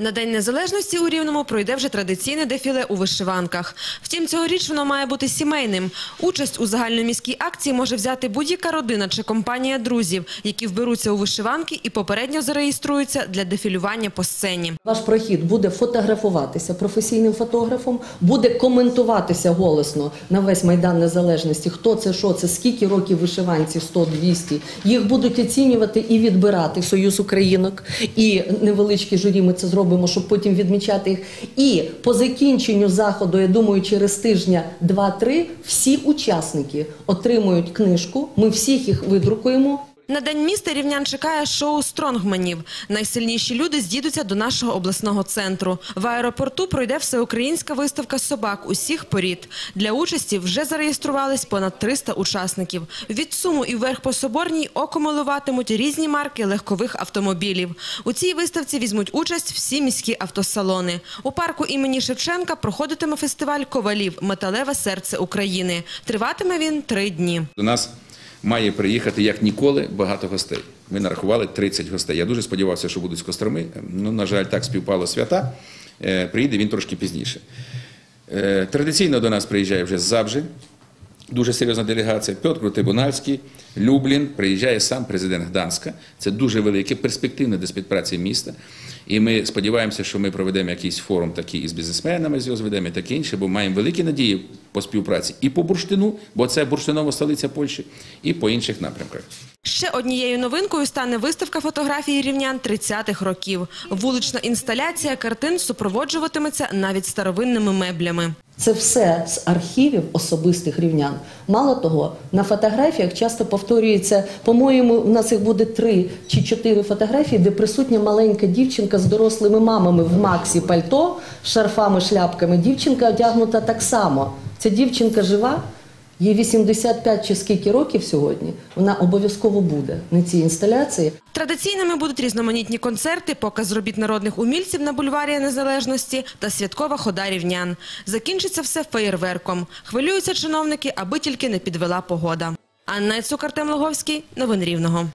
На День Незалежності у Рівному пройде вже традиційне дефіле у вишиванках. Втім, цьогоріч воно має бути сімейним. Участь у загальноміській акції може взяти будь-яка родина чи компанія друзів, які вберуться у вишиванки і попередньо зареєструються для дефілювання по сцені. Ваш прохід буде фотографуватися професійним фотографом, буде коментуватися голосно на весь майдан незалежності. Хто це, що це, скільки років вишиванці, 100, 200. Їх будуть оцінювати і відбирати Союз Українок, і невеличкі журі. Ми це зробимо, щоб потім відмічати їх. І по закінченню заходу, я думаю, через тижня два-три всі учасники отримують книжку. Ми всіх їх видрукуємо. На День міста рівнян чекає шоу стронгменів. Найсильніші люди з'їдуться до нашого обласного центру. В аеропорту пройде всеукраїнська виставка собак усіх порід. Для участі вже зареєструвались понад 300 учасників. Від Суму і вверх по Соборній окомилуватимуть різні марки легкових автомобілів. У цій виставці візьмуть участь всі міські автосалони. У парку імені Шевченка проходитиме фестиваль ковалів Металеве серце України. Триватиме він три дні. До нас має приїхати як ніколи багато гостей. Ми нарахували 30 гостей. Я дуже сподівався, що будуть з Костроми. Ну, на жаль, так співпало свята. Е, Приїде він трошки пізніше. Е, Традиційно до нас приїжджає вже з. Дуже серйозна делегація. Петр Трибунальський, Люблін, приїжджає сам президент Гданська. Це дуже велике, перспективне для співпраці міста. І ми сподіваємося, що ми проведемо якийсь форум такий із бізнесменами, з його зведемо і таке інше, бо маємо великі надії по співпраці і по бурштину, бо це бурштинова столиця Польщі, і по інших напрямках. Ще однією новинкою стане виставка фотографій рівнян 30-х років. Вулична інсталяція картин супроводжуватиметься навіть старовинними меблями. Це все з архівів особистих рівнян. Мало того, на фотографіях часто повторюється, по-моєму, у нас їх буде три чи чотири фотографії, де присутня маленька дівчинка з дорослими мамами в максі пальто, шарфами, шляпками. Дівчинка одягнута так само. Ця дівчинка жива, їй 85 чи скільки років сьогодні. Вона обов'язково буде на цій інсталяції. Традиційними будуть різноманітні концерти, показ робіт народних умільців на бульварі Незалежності та святкова хода рівнян. Закінчиться все феєрверком. Хвилюються чиновники, аби тільки не підвела погода. Анна Цукар Артем Логовський. Новини Рівного.